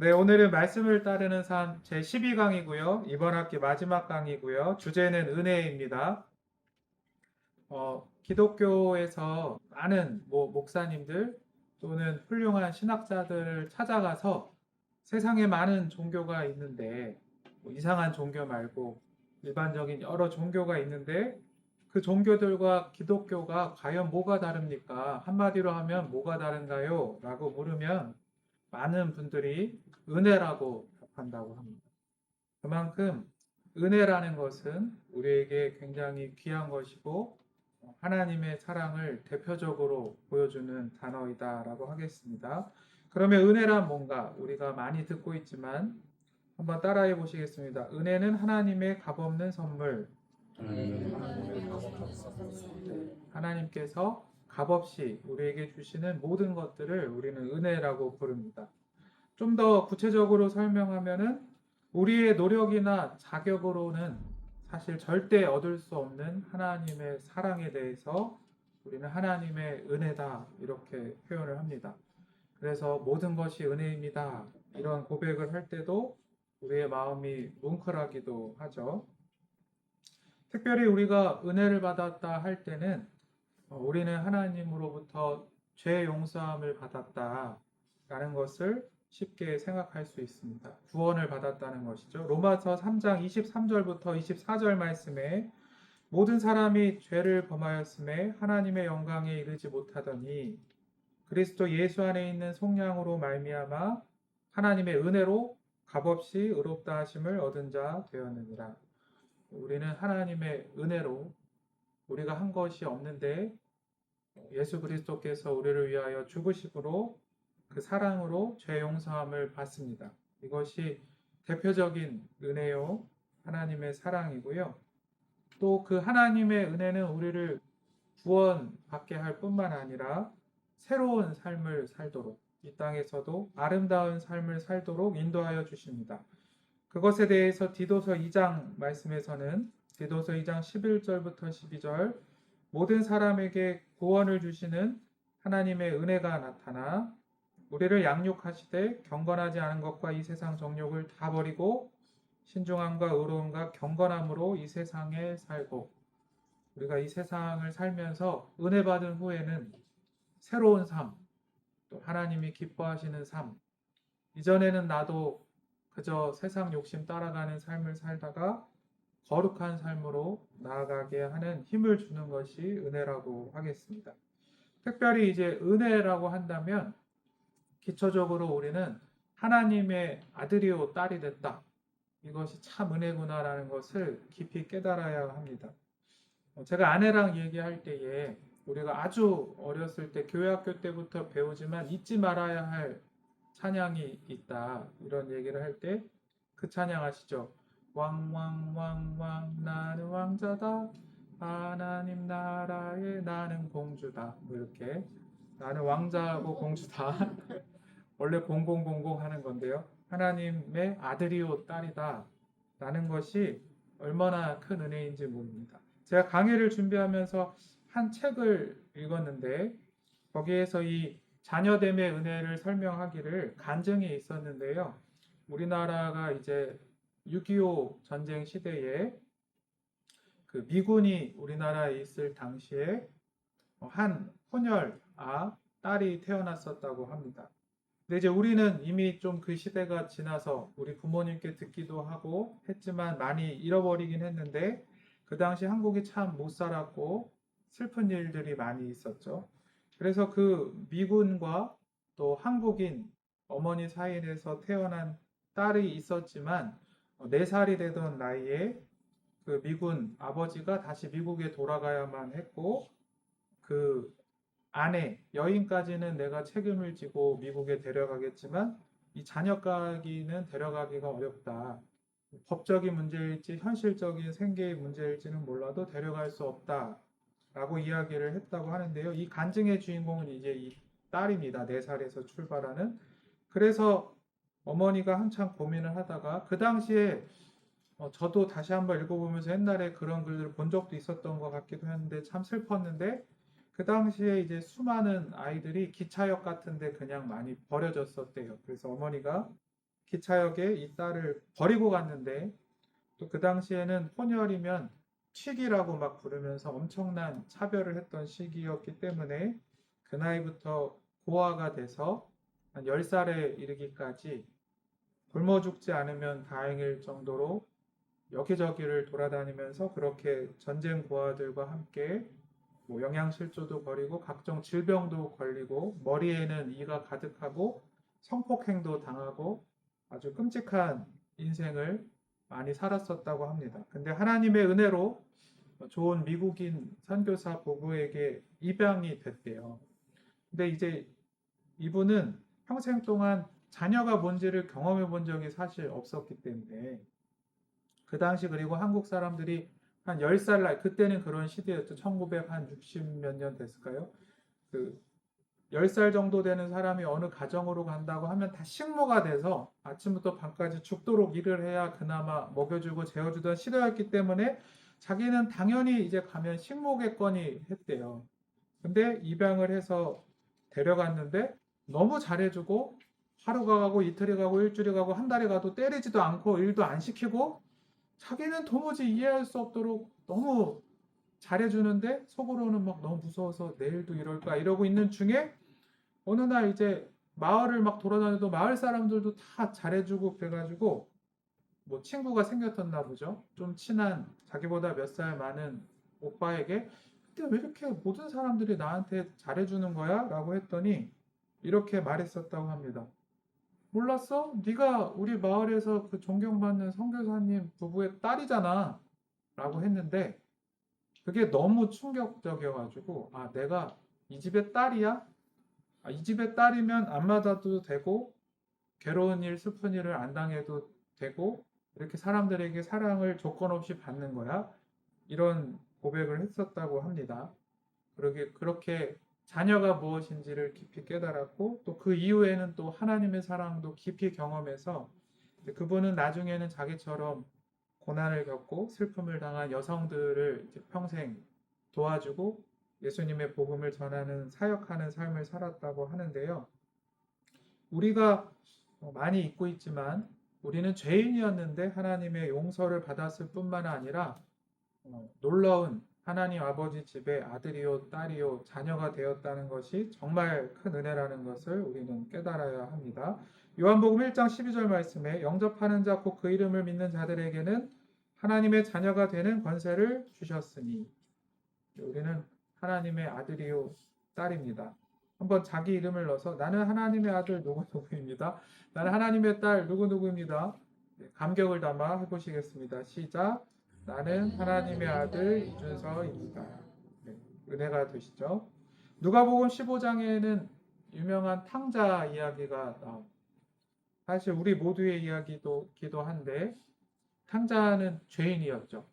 네, 오늘은 말씀을 따르는 삶 제 12강이고요. 이번 학기 마지막 강이고요. 주제는 은혜입니다. 어, 기독교에서 많은 뭐 목사님들 또는 훌륭한 신학자들을 찾아가서 세상에 많은 종교가 있는데 뭐 이상한 종교 말고 일반적인 여러 종교가 있는데 그 종교들과 기독교가 과연 뭐가 다릅니까? 한마디로 하면 뭐가 다른가요? 라고 물으면 많은 분들이 은혜라고 답한다고 합니다. 그만큼 은혜라는 것은 우리에게 굉장히 귀한 것이고 하나님의 사랑을 대표적으로 보여주는 단어이다라고 하겠습니다. 그러면 은혜란 뭔가 우리가 많이 듣고 있지만 한번 따라해 보시겠습니다. 은혜는 하나님의 값없는 선물, 하나님께서 값없이 우리에게 주시는 모든 것들을 우리는 은혜라고 부릅니다. 좀 더 구체적으로 설명하면은 우리의 노력이나 자격으로는 사실 절대 얻을 수 없는 하나님의 사랑에 대해서 우리는 하나님의 은혜다 이렇게 표현을 합니다. 그래서 모든 것이 은혜입니다. 이런 고백을 할 때도 우리의 마음이 뭉클하기도 하죠. 특별히 우리가 은혜를 받았다 할 때는 어, 우리는 하나님으로부터 죄 용서함을 받았다라는 것을 쉽게 생각할 수 있습니다. 구원을 받았다는 것이죠. 로마서 3장 23절부터 24절 말씀에 모든 사람이 죄를 범하였음에 하나님의 영광에 이르지 못하더니 그리스도 예수 안에 있는 속량으로 말미암아 하나님의 은혜로 값없이 의롭다 하심을 얻은 자 되었느니라. 우리는 하나님의 은혜로 우리가 한 것이 없는데 예수 그리스도께서 우리를 위하여 죽으심으로 그 사랑으로 죄 용서함을 받습니다. 이것이 대표적인 은혜요 하나님의 사랑이고요. 또 그 하나님의 은혜는 우리를 구원받게 할 뿐만 아니라 새로운 삶을 살도록 이 땅에서도 아름다운 삶을 살도록 인도하여 주십니다. 그것에 대해서 디도서 2장 말씀에서는 디도서 2장 11절부터 12절 모든 사람에게 구원을 주시는 하나님의 은혜가 나타나 우리를 양육하시되 경건하지 않은 것과 이 세상 정욕을 다 버리고 신중함과 의로움과 경건함으로 이 세상에 살고 우리가 이 세상을 살면서 은혜 받은 후에는 새로운 삶, 또 하나님이 기뻐하시는 삶. 이전에는 나도 그저 세상 욕심 따라가는 삶을 살다가 거룩한 삶으로 나아가게 하는 힘을 주는 것이 은혜라고 하겠습니다. 특별히 이제 은혜라고 한다면 기초적으로 우리는 하나님의 아들이요 딸이 됐다. 이것이 참 은혜구나라는 것을 깊이 깨달아야 합니다. 어, 제가 아내랑 얘기할 때에 우리가 아주 어렸을 때 교회 학교 때부터 배우지만 잊지 말아야 할 찬양이 있다. 이런 얘기를 할 때 그 찬양 아시죠? 왕왕왕왕 나는 왕자다. 하나님 나라에 나는 공주다. 뭐 이렇게 나는 왕자고 공주 다. 원래 0000 하는 건데요. 하나님의 아들이요 딸이다. 라는 것이 얼마나 큰 은혜인지 모릅니다. 제가 강의를 준비하면서 한 책을 읽었는데 거기에서 이 자녀됨의 은혜를 설명하기를 간증이 있었는데요. 우리나라가 이제 6.25 전쟁 시대에 그 미군이 우리나라에 있을 당시에 한 혼혈 아 딸이 태어났었다고 합니다. 근데 이제 우리는 이미 좀 그 시대가 지나서 우리 부모님께 듣기도 하고 했지만 많이 잃어버리긴 했는데 그 당시 한국이 참 못 살았고 슬픈 일들이 많이 있었죠. 그래서 그 미군과 또 한국인 어머니 사이에서 태어난 딸이 있었지만 4살이 되던 나이에 그 미군 아버지가 다시 미국에 돌아가야만 했고 그 아내 여인까지는 내가 책임을 지고 미국에 데려가겠지만 이 자녀까지는 데려가기가 어렵다. 법적인 문제일지 현실적인 생계의 문제일지는 몰라도 데려갈 수 없다. 라고 이야기를 했다고 하는데요. 이 간증의 주인공은 이제 이 딸입니다. 4살에서 출발하는. 그래서 어머니가 한참 고민을 하다가 그 당시에 어, 저도 다시 한번 읽어보면서 옛날에 그런 글들을 본 적도 있었던 것 같기도 했는데 참 슬펐는데 그 당시에 이제 수많은 아이들이 기차역 같은데 그냥 많이 버려졌었대요. 그래서 어머니가 기차역에 이 딸을 버리고 갔는데 또 그 당시에는 혼혈이면 튀기라고 막 부르면서 엄청난 차별을 했던 시기였기 때문에 그 나이부터 고아가 돼서 한 10살에 이르기까지 굶어 죽지 않으면 다행일 정도로 여기저기를 돌아다니면서 그렇게 전쟁 고아들과 함께 뭐 영양실조도 벌이고 각종 질병도 걸리고 머리에는 이가 가득하고 성폭행도 당하고 아주 끔찍한 인생을 많이 살았었다고 합니다. 근데 하나님의 은혜로 좋은 미국인 선교사 부부에게 입양이 됐대요. 근데 이제 이분은 평생 동안 자녀가 뭔지를 경험해 본 적이 사실 없었기 때문에 그 당시 그리고 한국 사람들이 한 10살 나이 그때는 그런 시대였죠. 1960 몇 년 됐을까요? 그 10살 정도 되는 사람이 어느 가정으로 간다고 하면 다 식모가 돼서 아침부터 밤까지 죽도록 일을 해야 그나마 먹여주고 재워주던 시대였기 때문에 자기는 당연히 이제 가면 식모겠거니 했대요. 근데 입양을 해서 데려갔는데 너무 잘해주고 하루가 가고 이틀이 가고 일주일이 가고 한 달이 가도 때리지도 않고 일도 안 시키고 자기는 도무지 이해할 수 없도록 너무 잘해주는데 속으로는 막 너무 무서워서 내일도 이럴까 이러고 있는 중에 어느 날 이제 마을을 막 돌아다녀도 마을 사람들도 다 잘해주고 그래가지고 뭐 친구가 생겼었나 보죠. 좀 친한 자기보다 몇 살 많은 오빠에게 근데 왜 이렇게 모든 사람들이 나한테 잘해주는 거야? 라고 했더니 이렇게 말했었다고 합니다. 몰랐어? 네가 우리 마을에서 그 존경받는 선교사님 부부의 딸이잖아. 라고 했는데 그게 너무 충격적이어가지고 아 내가 이 집의 딸이야? 아, 이 집의 딸이면 안 맞아도 되고 괴로운 일, 슬픈 일을 안 당해도 되고 이렇게 사람들에게 사랑을 조건 없이 받는 거야. 이런 고백을 했었다고 합니다. 그러게 그렇게 자녀가 무엇인지를 깊이 깨달았고 또 그 이후에는 또 하나님의 사랑도 깊이 경험해서 그분은 나중에는 자기처럼 고난을 겪고 슬픔을 당한 여성들을 평생 도와주고 예수님의 복음을 전하는 사역하는 삶을 살았다고 하는데요. 우리가 어, 많이 잊고 있지만 우리는 죄인이었는데 하나님의 용서를 받았을 뿐만 아니라 어, 놀라운 하나님 아버지 집의 아들이요 딸이요 자녀가 되었다는 것이 정말 큰 은혜라는 것을 우리는 깨달아야 합니다. 요한복음 1장 12절 말씀에 영접하는 자 곧 그 이름을 믿는 자들에게는 하나님의 자녀가 되는 권세를 주셨으니 우리는 하나님의 아들이요 딸입니다. 한번 자기 이름을 넣어서 나는 하나님의 아들 누구누구입니다. 나는 하나님의 딸 누구누구입니다. 네, 감격을 담아 해보시겠습니다. 시작. 나는 하나님의 아들 이준서입니다. 네, 은혜가 되시죠? 누가복음 15장에는 유명한 탕자 이야기가 나옵니다. 사실 우리 모두의 이야기도 기도 한데 탕자는 죄인이었죠.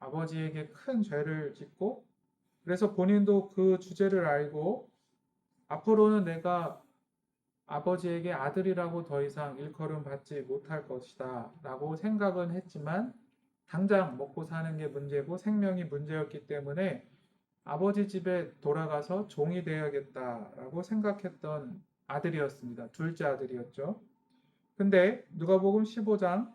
아버지에게 큰 죄를 짓고 그래서 본인도 그 주제를 알고 앞으로는 내가 아버지에게 아들이라고 더 이상 일컬음 받지 못할 것이다 라고 생각은 했지만 당장 먹고 사는 게 문제고 생명이 문제였기 때문에 아버지 집에 돌아가서 종이 되어야겠다라고 생각했던 아들이었습니다. 둘째 아들이었죠. 근데 누가복음 15장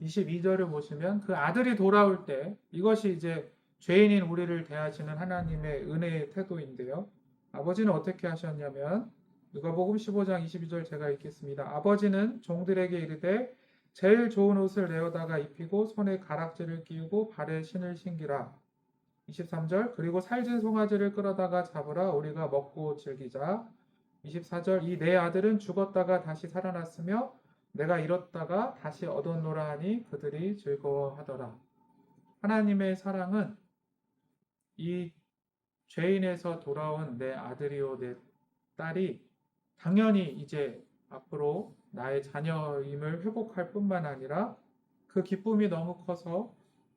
22절을 보시면 그 아들이 돌아올 때 이것이 이제 죄인인 우리를 대하시는 하나님의 은혜의 태도인데요. 아버지는 어떻게 하셨냐면 누가복음 15장 22절 제가 읽겠습니다. 아버지는 종들에게 이르되 제일 좋은 옷을 내어다가 입히고 손에 가락지를 끼우고 발에 신을 신기라. 23절 그리고 살진 송아지를 끌어다가 잡으라 우리가 먹고 즐기자. 24절 이 내 아들은 죽었다가 다시 살아났으며 내가 잃었다가 다시 얻었노라 하니 그들이 즐거워하더라. 하나님의 사랑은 이 죄인에서 돌아온 내 아들이요 내 딸이 당연히 이제 앞으로 나의 자녀임을 회복할 뿐만 아니라 그 기쁨이 너무 커서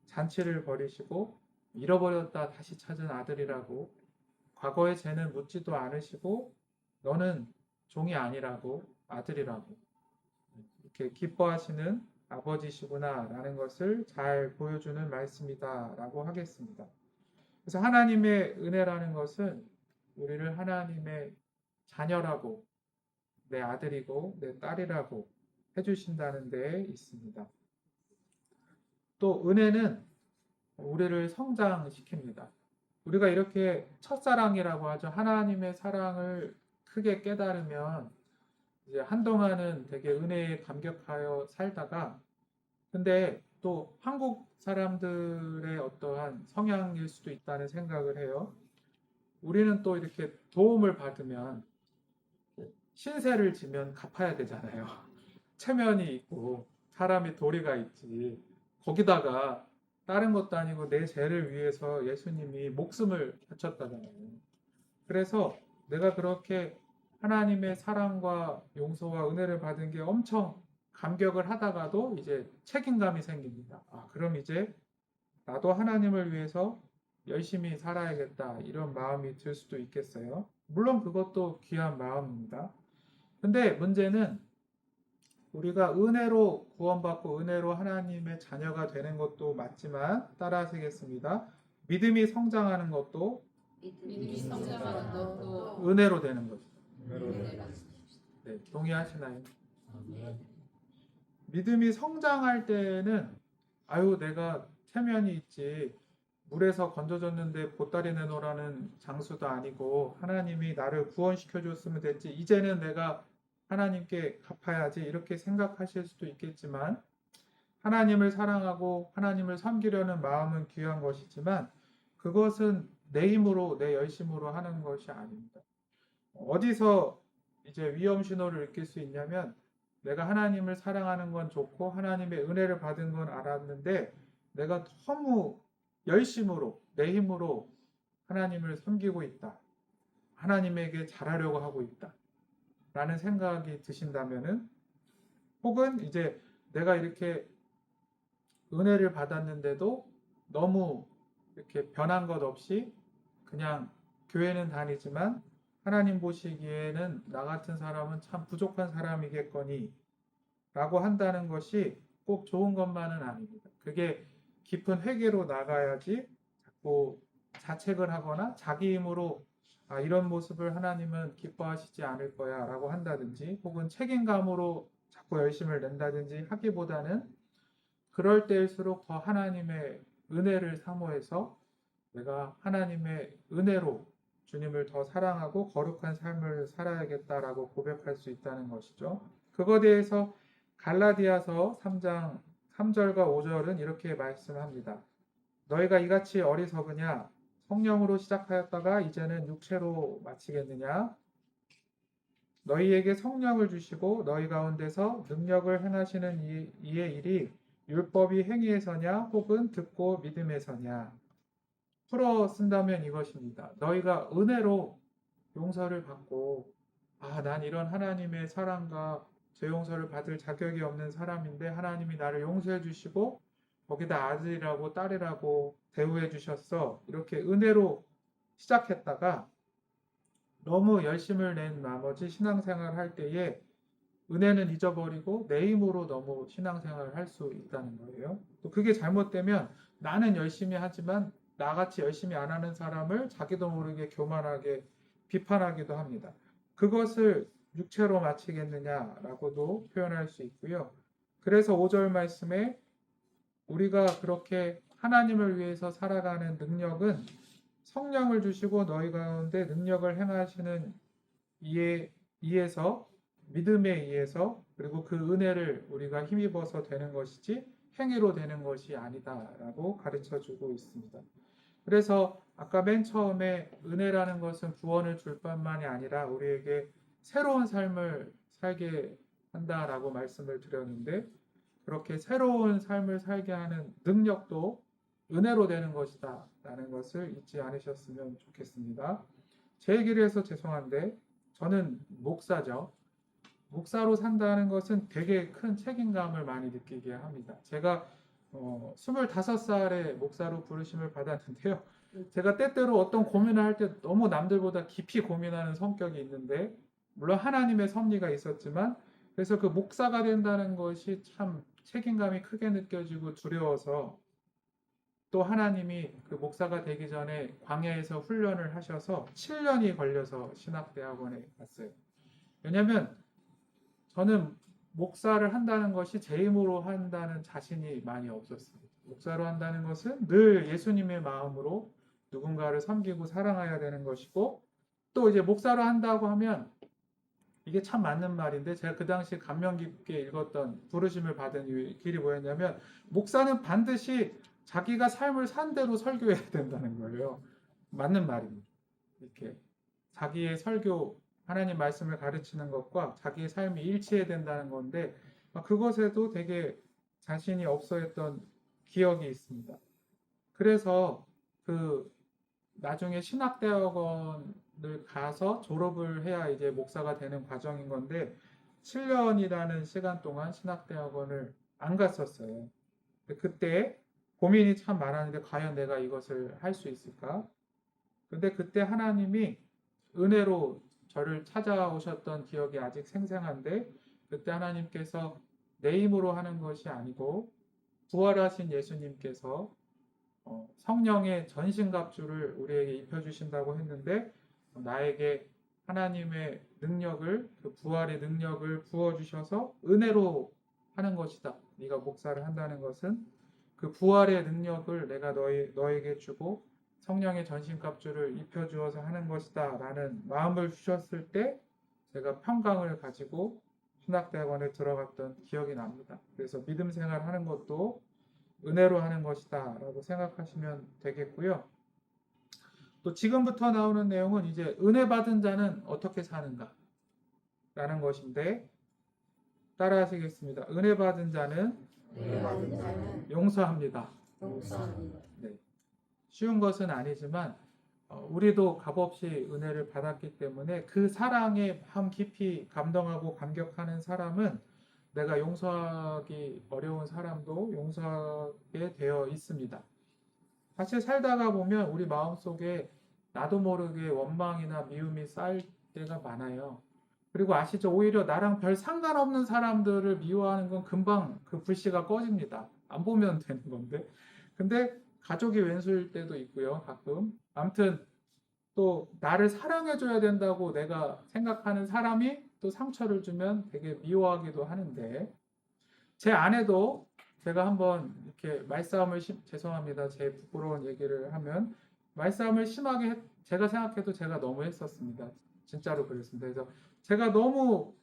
잔치를 벌이시고 잃어버렸다 다시 찾은 아들이라고 과거의 죄는 묻지도 않으시고 너는 종이 아니라고 아들이라고 이렇게 기뻐하시는 아버지시구나라는 것을 잘 보여주는 말씀이다라고 하겠습니다. 그래서 하나님의 은혜라는 것은 우리를 하나님의 자녀라고 내 아들이고 내 딸이라고 해주신다는 데 있습니다. 또 은혜는 우리를 성장시킵니다. 우리가 이렇게 첫사랑이라고 하죠. 하나님의 사랑을 크게 깨달으면 이제 한동안은 되게 은혜에 감격하여 살다가 근데 또 한국 사람들의 어떠한 성향일 수도 있다는 생각을 해요. 우리는 또 이렇게 도움을 받으면 신세를 지면 갚아야 되잖아요. 체면이 있고 사람이 도리가 있지. 거기다가 다른 것도 아니고 내 죄를 위해서 예수님이 목숨을 바쳤다잖아요. 그래서 내가 그렇게 하나님의 사랑과 용서와 은혜를 받은 게 엄청 감격을 하다가도 이제 책임감이 생깁니다. 아, 그럼 이제 나도 하나님을 위해서 열심히 살아야겠다. 이런 마음이 들 수도 있겠어요. 물론 그것도 귀한 마음입니다. 근데 문제는 우리가 은혜로 구원받고 은혜로 하나님의 자녀가 되는 것도 맞지만 따라 하시겠습니다. 믿음이 성장하는 것도 믿음이 성장하는 것도 은혜로 되는. 은혜라. 네, 동의하시나요? 믿음이 성장할 때는 아유 내가 체면이 있지 물에서 건져졌는데 보따리 내놓으라는 장수도 아니고 하나님이 나를 구원시켜 줬으면 됐지 이제는 내가 하나님께 갚아야지 이렇게 생각하실 수도 있겠지만 하나님을 사랑하고 하나님을 섬기려는 마음은 귀한 것이지만 그것은 내 힘으로 내 열심으로 하는 것이 아닙니다. 어디서 이제 위험 신호를 느낄 수 있냐면 내가 하나님을 사랑하는 건 좋고 하나님의 은혜를 받은 건 알았는데 내가 너무 열심으로 내 힘으로 하나님을 섬기고 있다. 하나님에게 잘하려고 하고 있다. 라는 생각이 드신다면은 혹은 이제 내가 이렇게 은혜를 받았는데도 너무 이렇게 변한 것 없이 그냥 교회는 다니지만 하나님 보시기에는 나 같은 사람은 참 부족한 사람이겠거니 라고 한다는 것이 꼭 좋은 것만은 아닙니다. 그게 깊은 회개로 나가야지 자꾸 자책을 하거나 자기 힘으로 아, 이런 모습을 하나님은 기뻐하시지 않을 거야 라고 한다든지 혹은 책임감으로 자꾸 열심을 낸다든지 하기보다는 그럴 때일수록 더 하나님의 은혜를 사모해서 내가 하나님의 은혜로 주님을 더 사랑하고 거룩한 삶을 살아야겠다라고 고백할 수 있다는 것이죠. 그거 대해서 갈라디아서 3장 3절과 5절은 이렇게 말씀합니다. 너희가 이같이 어리석으냐 성령으로 시작하였다가 이제는 육체로 마치겠느냐 너희에게 성령을 주시고 너희 가운데서 능력을 행하시는 이, 이의 일이 율법이 행위에서냐 혹은 듣고 믿음에서냐 풀어 쓴다면 이것입니다. 너희가 은혜로 용서를 받고 아, 난 이런 하나님의 사랑과 죄 용서를 받을 자격이 없는 사람인데 하나님이 나를 용서해 주시고 거기다 아들이라고 딸이라고 대우해 주셨어. 이렇게 은혜로 시작했다가 너무 열심을 낸 나머지 신앙생활 할 때에 은혜는 잊어버리고 내 힘으로 너무 신앙생활을 할 수 있다는 거예요. 또 그게 잘못되면 나는 열심히 하지만 나같이 열심히 안 하는 사람을 자기도 모르게 교만하게 비판하기도 합니다. 그것을 육체로 마치겠느냐라고도 표현할 수 있고요. 그래서 5절 말씀에 우리가 그렇게 하나님을 위해서 살아가는 능력은 성령을 주시고 너희 가운데 능력을 행하시는 이에 이에서 믿음에 의해서 그리고 그 은혜를 우리가 힘입어서 되는 것이지 행위로 되는 것이 아니다라고 가르쳐 주고 있습니다. 그래서 아까 맨 처음에 은혜라는 것은 구원을 줄 뿐만이 아니라 우리에게 새로운 삶을 살게 한다라고 말씀을 드렸는데 그렇게 새로운 삶을 살게 하는 능력도 은혜로 되는 것이다 라는 것을 잊지 않으셨으면 좋겠습니다. 제 얘기를 해서 죄송한데 저는 목사죠. 목사로 산다는 것은 되게 큰 책임감을 많이 느끼게 합니다. 제가 어, 25살에 목사로 부르심을 받았는데요. 제가 때때로 어떤 고민을 할 때 너무 남들보다 깊이 고민하는 성격이 있는데 물론 하나님의 섭리가 있었지만 그래서 그 목사가 된다는 것이 참 책임감이 크게 느껴지고 두려워서 또 하나님이 그 목사가 되기 전에 광야에서 훈련을 하셔서 7년이 걸려서 신학대학원에 갔어요. 왜냐면 저는 목사를 한다는 것이 제 힘으로 한다는 자신이 많이 없었습니다. 목사로 한다는 것은 늘 예수님의 마음으로 누군가를 섬기고 사랑해야 되는 것이고 또 이제 목사로 한다고 하면 이게 참 맞는 말인데 제가 그 당시 감명 깊게 읽었던 부르심을 받은 이 길이 뭐였냐면 목사는 반드시 자기가 삶을 산 대로 설교해야 된다는 거예요. 맞는 말입니다. 이렇게 자기의 설교 하나님 말씀을 가르치는 것과 자기의 삶이 일치해야 된다는 건데 아, 그것에도 되게 자신이 없어했던 기억이 있습니다. 그래서 그 나중에 신학대학원 을 가서 졸업을 해야 이제 목사가 되는 과정인 건데 7년이라는 시간 동안 신학대학원을 안 갔었어요. 그때 고민이 참 많았는데 과연 내가 이것을 할 수 있을까? 근데 그때 하나님이 은혜로 저를 찾아오셨던 기억이 아직 생생한데 그때 하나님께서 내 힘으로 하는 것이 아니고 부활하신 예수님께서 어, 성령의 전신갑주를 우리에게 입혀주신다고 했는데 어, 나에게 하나님의 능력을 그 부활의 능력을 부어 주셔서 은혜로 하는 것이다. 네가 목사를 한다는 것은 그 부활의 능력을 내가 너희, 너에게 주고 성령의 전신갑주를 입혀 주어서 하는 것이다 라는 마음을 주셨을 때 제가 평강을 가지고 신학대학원에 들어갔던 기억이 납니다. 그래서 믿음 생활 하는 것도 은혜로 하는 것이다 라고 생각하시면 되겠고요. 또 지금부터 나오는 내용은 이제 은혜 받은 자는 어떻게 사는가 라는 것인데 따라 하시겠습니다. 은혜 받은 자는 은혜 받은 자는 용서합니다. 용서합니다. 쉬운 것은 아니지만 어, 우리도 값없이 은혜를 받았기 때문에 그 사랑에 마음 깊이 감동하고 감격하는 사람은 내가 용서하기 어려운 사람도 용서하게 되어 있습니다. 사실 살다가 보면 우리 마음속에 나도 모르게 원망이나 미움이 쌓일 때가 많아요. 그리고 아시죠? 오히려 나랑 별 상관없는 사람들을 미워하는 건 금방 그 불씨가 꺼집니다. 안 보면 되는 건데. 근데 가족이 왼수일 때도 있고요, 가끔. 아무튼 또 나를 사랑해줘야 된다고 내가 생각하는 사람이 또 상처를 주면 되게 미워하기도 하는데 제 아내도 제가 한번 이렇게 말싸움을 심- 죄송합니다, 제 부끄러운 얘기를 하면 말싸움을 심하게 했- 제가 생각해도 제가 너무 했었습니다. 진짜로 그랬습니다. 그래서 제가 너무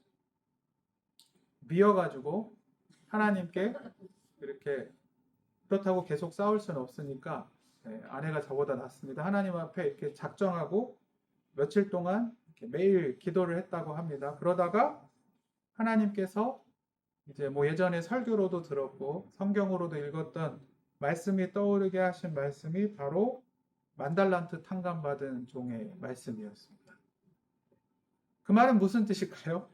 미워가지고 하나님께 이렇게 그렇다고 계속 싸울 수는 없으니까 네, 아내가 저보다 낫습니다. 하나님 앞에 이렇게 작정하고 며칠 동안 매일 기도를 했다고 합니다. 그러다가 하나님께서 이제 뭐 예전에 설교로도 들었고 성경으로도 읽었던 말씀이 떠오르게 하신 말씀이 바로 만달란트 탕감받은 종의 말씀이었습니다. 그 말은 무슨 뜻일까요?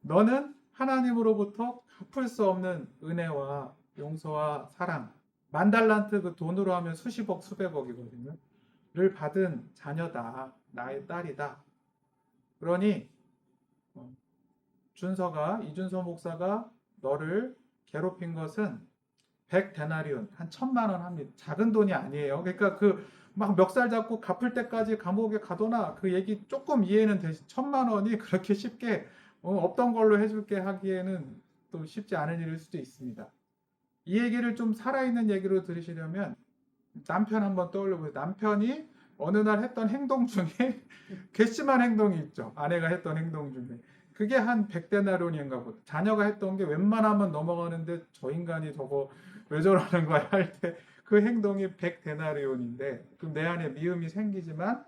너는 하나님으로부터 갚을 수 없는 은혜와 용서와 사랑, 만달란트 그 돈으로 하면 수십억, 수백억이거든요. 를 받은 자녀다. 나의 딸이다. 그러니 어, 준서가 이준서 목사가 너를 괴롭힌 것은 100데나리온 한 천만 원 합니다. 작은 돈이 아니에요. 그러니까 그 막 멱살 잡고 갚을 때까지 감옥에 가거나 그 얘기 조금 이해는 되시 천만 원이 그렇게 쉽게 어, 없던 걸로 해줄게 하기에는 또 쉽지 않은 일일 수도 있습니다. 이 얘기를 좀 살아있는 얘기로 들으시려면 남편 한번 떠올려 보세요. 남편이 어느 날 했던 행동 중에 괘씸한 행동이 있죠. 아내가 했던 행동 중에. 그게 한 100데나리온인가 보다. 자녀가 했던 게 웬만하면 넘어가는데 저 인간이 저거 왜 저러는 거야 할 때 그 행동이 100데나리온인데 그럼 내 안에 미움이 생기지만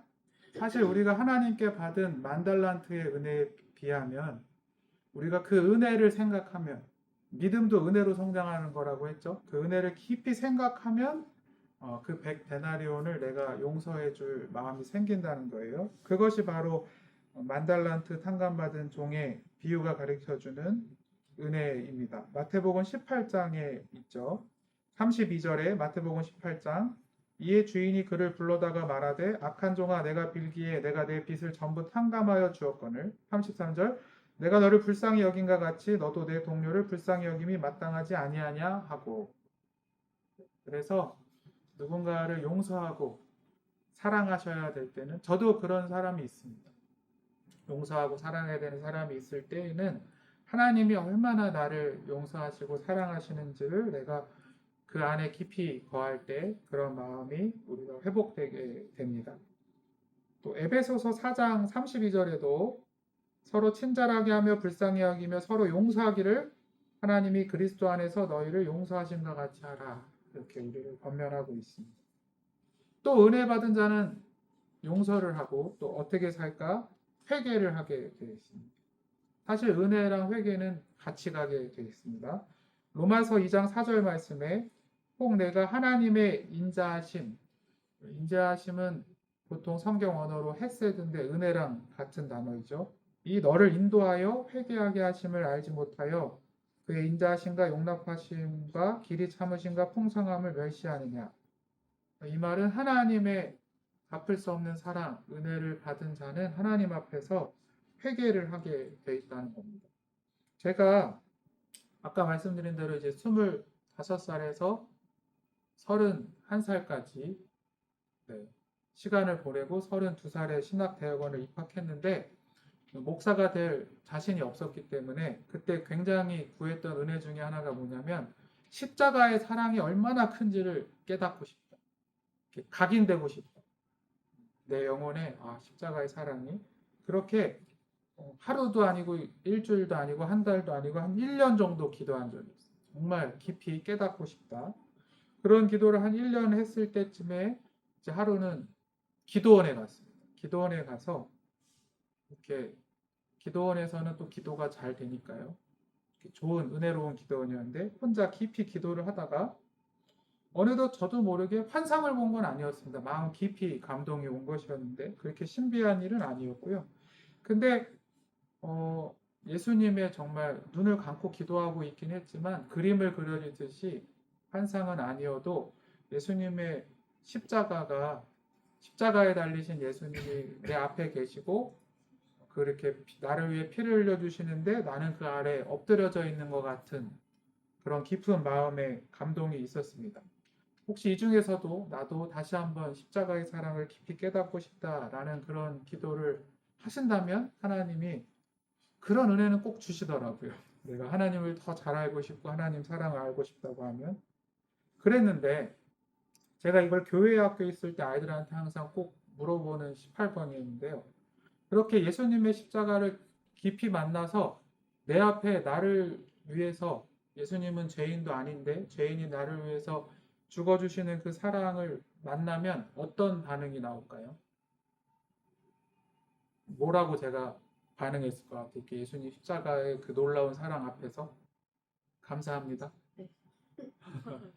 사실 우리가 하나님께 받은 만달란트의 은혜에 비하면 우리가 그 은혜를 생각하면 믿음도 은혜로 성장하는 거라고 했죠. 그 은혜를 깊이 생각하면 어, 그 100데나리온을 내가 용서해 줄 마음이 생긴다는 거예요. 그것이 바로 만달란트 탕감받은 종의 비유가 가르쳐 주는 은혜입니다. 마태복음 18장에 있죠. 32절에 마태복음 18장 이에 주인이 그를 불러다가 말하되 악한 종아 내가 빌기에 내가 내 빚을 전부 탕감하여 주었거늘 33절 내가 너를 불쌍히 여긴가 같이 너도 내 동료를 불쌍히 여김이 마땅하지 아니하냐 하고 그래서 누군가를 용서하고 사랑하셔야 될 때는 저도 그런 사람이 있습니다. 용서하고 사랑해야 되는 사람이 있을 때에는 하나님이 얼마나 나를 용서하시고 사랑하시는지를 내가 그 안에 깊이 거할 때 그런 마음이 우리가 회복되게 됩니다. 또 에베소서 4장 32절에도 서로 친절하게 하며 불쌍히 여기며 서로 용서하기를 하나님이 그리스도 안에서 너희를 용서하신 것 같이 하라. 이렇게 우리를 권면하고 있습니다. 또 은혜 받은 자는 용서를 하고 또 어떻게 살까? 회개를 하게 되어 있습니다. 사실 은혜랑 회개는 같이 가게 되어 있습니다. 로마서 2장 4절 말씀에 꼭 내가 하나님의 인자하심, 인자하심은 보통 성경 언어로 헤세드인데 은혜랑 같은 단어이죠. 이 너를 인도하여 회개하게 하심을 알지 못하여 그의 인자하심과 용납하심과 길이 참으심과 풍성함을 멸시하느냐. 이 말은 하나님의 갚을 수 없는 사랑, 은혜를 받은 자는 하나님 앞에서 회개를 하게 돼 있다는 겁니다. 제가 아까 말씀드린 대로 이제 25살에서 31살까지 시간을 보내고 32살에 신학대학원을 입학했는데 목사가 될 자신이 없었기 때문에 그때 굉장히 구했던 은혜 중에 하나가 뭐냐면 십자가의 사랑이 얼마나 큰지를 깨닫고 싶다. 각인되고 싶다. 내 영혼에 아, 십자가의 사랑이 그렇게 어, 하루도 아니고 일주일도 아니고 한 달도 아니고 한 1년 정도 기도한 적이 있어요. 정말 깊이 깨닫고 싶다. 그런 기도를 한 1년 했을 때쯤에 이제 하루는 기도원에 갔습니다. 기도원에 가서 이렇게 기도원에서는 또 기도가 잘 되니까요. 좋은 은혜로운 기도원이었는데 혼자 깊이 기도를 하다가 어느덧 저도 모르게 환상을 본 건 아니었습니다. 마음 깊이 감동이 온 것이었는데 그렇게 신비한 일은 아니었고요. 근데 어, 예수님의 정말 눈을 감고 기도하고 있긴 했지만 그림을 그려지듯이 환상은 아니어도 예수님의 십자가가 십자가에 달리신 예수님이 내 앞에 계시고 그렇게 피- 나를 위해 피를 흘려 주시는데 나는 그 아래 엎드려져 있는 것 같은 그런 깊은 마음의 감동이 있었습니다. 혹시 이 중에서도 나도 다시 한번 십자가의 사랑을 깊이 깨닫고 싶다라는 그런 기도를 하신다면 하나님이 그런 은혜는 꼭 주시더라고요. 내가 하나님을 더 잘 알고 싶고 하나님 사랑을 알고 싶다고 하면 그랬는데 제가 이걸 교회 학교에 있을 때 아이들한테 항상 꼭 물어보는 18번이었는데요. 그렇게 예수님의 십자가를 깊이 만나서 내 앞에 나를 위해서 예수님은 죄인도 아닌데 죄인이 나를 위해서 죽어주시는 그 사랑을 만나면 어떤 반응이 나올까요? 뭐라고 제가 반응했을 것 같아요? 예수님 십자가의 그 놀라운 사랑 앞에서 감사합니다.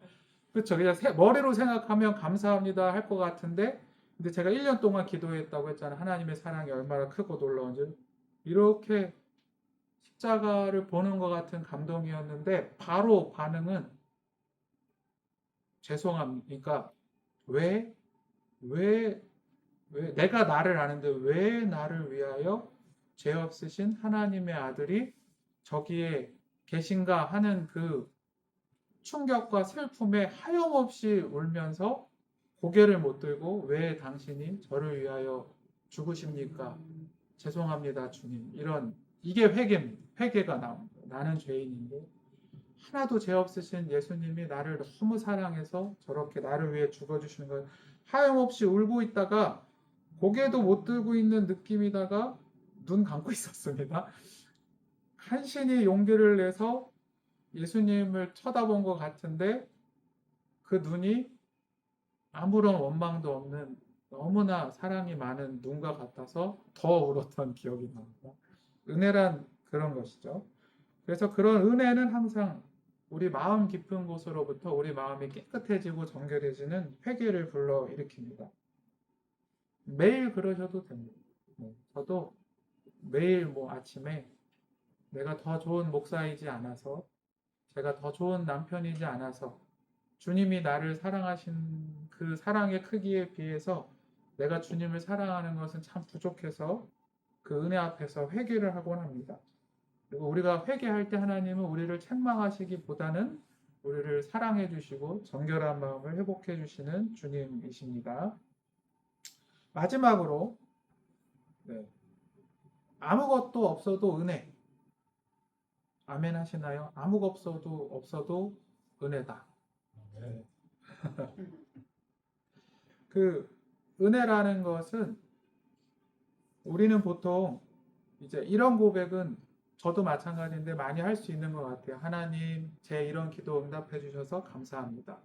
그렇죠. 그냥 세- 머리로 생각하면 감사합니다 할 것 같은데, 근데 제가 1년 동안 기도했다고 했잖아요. 하나님의 사랑이 얼마나 크고 놀라운지. 이렇게 십자가를 보는 것 같은 감동이었는데, 바로 반응은 죄송합니까? 왜, 왜, 왜, 내가 나를 아는데 왜 나를 위하여 죄 없으신 하나님의 아들이 저기에 계신가 하는 그 충격과 슬픔에 하염없이 울면서 고개를 못 들고 왜 당신이 저를 위하여 죽으십니까? 죄송합니다, 주님. 이런 이게 회개입니다. 회개가 나옵니다. 나는 죄인인데 하나도 죄 없으신 예수님이 나를 너무 사랑해서 저렇게 나를 위해 죽어주시는 걸 하염없이 울고 있다가 고개도 못 들고 있는 느낌이다가 눈 감고 있었습니다. 간신히 용기를 내서 예수님을 쳐다본 것 같은데 그 눈이 아무런 원망도 없는 너무나 사랑이 많은 눈과 같아서 더 울었던 기억이 납니다. 은혜란 그런 것이죠. 그래서 그런 은혜는 항상 우리 마음 깊은 곳으로부터 우리 마음이 깨끗해지고 정결해지는 회개를 불러 일으킵니다. 매일 그러셔도 됩니다. 네, 저도 매일 뭐 아침에 내가 더 좋은 목사이지 않아서 제가 더 좋은 남편이지 않아서 주님이 나를 사랑하신 그 사랑의 크기에 비해서 내가 주님을 사랑하는 것은 참 부족해서 그 은혜 앞에서 회개를 하곤 합니다. 그리고 우리가 회개할 때 하나님은 우리를 책망하시기보다는 우리를 사랑해 주시고 정결한 마음을 회복해 주시는 주님이십니다. 마지막으로 네. 아무것도 없어도 은혜. 아멘 하시나요? 아무거 없어도 없어도 은혜다. 네. 그 은혜라는 것은 우리는 보통 이제 이런 고백은 저도 마찬가지인데 많이 할 수 있는 것 같아요. 하나님, 제 이런 기도 응답해 주셔서 감사합니다.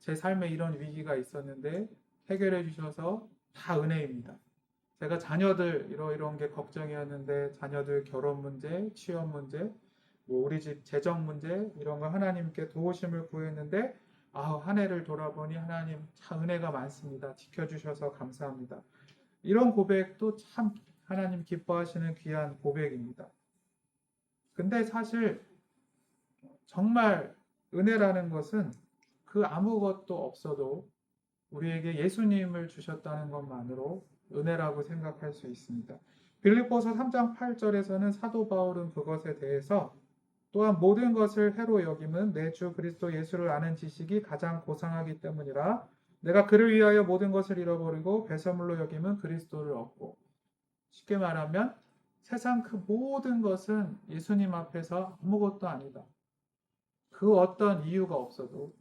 제 삶에 이런 위기가 있었는데 해결해 주셔서 다 은혜입니다. 제가 자녀들 이러 이런 게 걱정이었는데 자녀들 결혼 문제, 취업 문제, 뭐 우리 집 재정 문제 이런 거 하나님께 도우심을 구했는데 아, 한 해를 돌아보니 하나님 참 은혜가 많습니다. 지켜주셔서 감사합니다. 이런 고백도 참 하나님 기뻐하시는 귀한 고백입니다. 근데 사실 정말 은혜라는 것은 그 아무것도 없어도 우리에게 예수님을 주셨다는 것만으로 은혜라고 생각할 수 있습니다. 빌립보서 3장 8절에서는 사도 바울은 그것에 대해서 또한 모든 것을 해로 여김은 내 주 그리스도 예수를 아는 지식이 가장 고상하기 때문이라 내가 그를 위하여 모든 것을 잃어버리고 배설물로 여김은 그리스도를 얻고 쉽게 말하면 세상 그 모든 것은 예수님 앞에서 아무것도 아니다. 그 어떤 이유가 없어도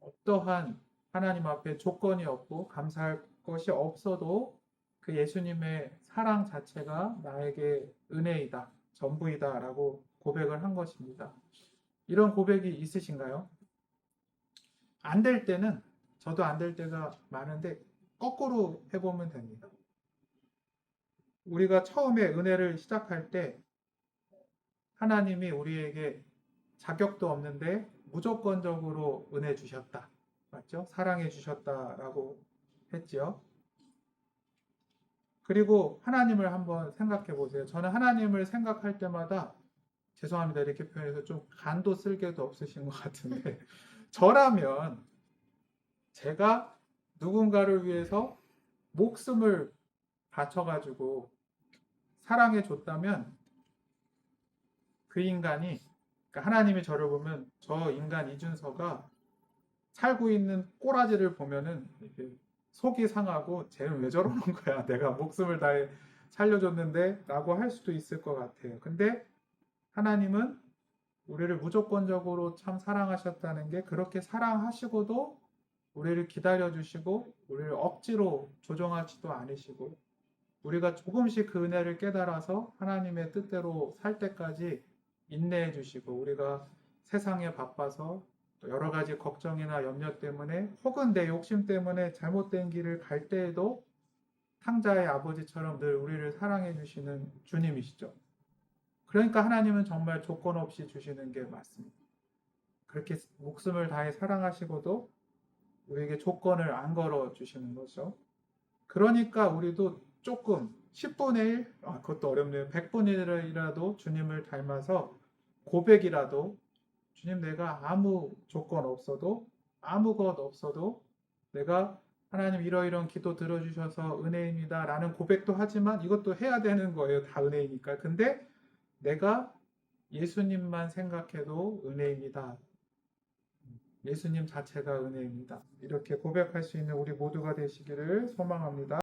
어떠한 하나님 앞에 조건이 없고 감사할 것이 없어도 그 예수님의 사랑 자체가 나에게 은혜이다, 전부이다 라고 고백을 한 것입니다. 이런 고백이 있으신가요? 안 될 때는 저도 안 될 때가 많은데 거꾸로 해보면 됩니다. 우리가 처음에 은혜를 시작할 때 하나님이 우리에게 자격도 없는데 무조건적으로 은혜 주셨다. 맞죠? 사랑해 주셨다라고 했지요. 그리고 하나님을 한번 생각해 보세요. 저는 하나님을 생각할 때마다 죄송합니다. 이렇게 표현해서 좀 간도 쓸개도 없으신 것 같은데 저라면 제가 누군가를 위해서 목숨을 바쳐가지고 사랑해 줬다면 그 인간이 그러니까 하나님이 저를 보면 저 인간 이준서가 살고 있는 꼬라지를 보면은 속이 상하고 쟤는 왜 저러는 거야? 내가 목숨을 다해 살려줬는데 라고 할 수도 있을 것 같아요. 근데 하나님은 우리를 무조건적으로 참 사랑하셨다는 게 그렇게 사랑하시고도 우리를 기다려주시고 우리를 억지로 조정하지도 않으시고 우리가 조금씩 그 은혜를 깨달아서 하나님의 뜻대로 살 때까지 인내해 주시고 우리가 세상에 바빠서 또 여러 가지 걱정이나 염려 때문에 혹은 내 욕심 때문에 잘못된 길을 갈 때에도 탕자의 아버지처럼 늘 우리를 사랑해 주시는 주님이시죠. 그러니까 하나님은 정말 조건 없이 주시는 게 맞습니다. 그렇게 목숨을 다해 사랑하시고도 우리에게 조건을 안 걸어 주시는 거죠. 그러니까 우리도 조금 10분의 1, 아, 그것도 어렵네요. 100분의 1이라도 주님을 닮아서 고백이라도 주님 내가 아무 조건 없어도 아무 것 없어도 내가 하나님 이러이런 기도 들어주셔서 은혜입니다 라는 고백도 하지만 이것도 해야 되는 거예요. 다 은혜이니까. 근데 내가 예수님만 생각해도 은혜입니다. 예수님 자체가 은혜입니다. 이렇게 고백할 수 있는 우리 모두가 되시기를 소망합니다.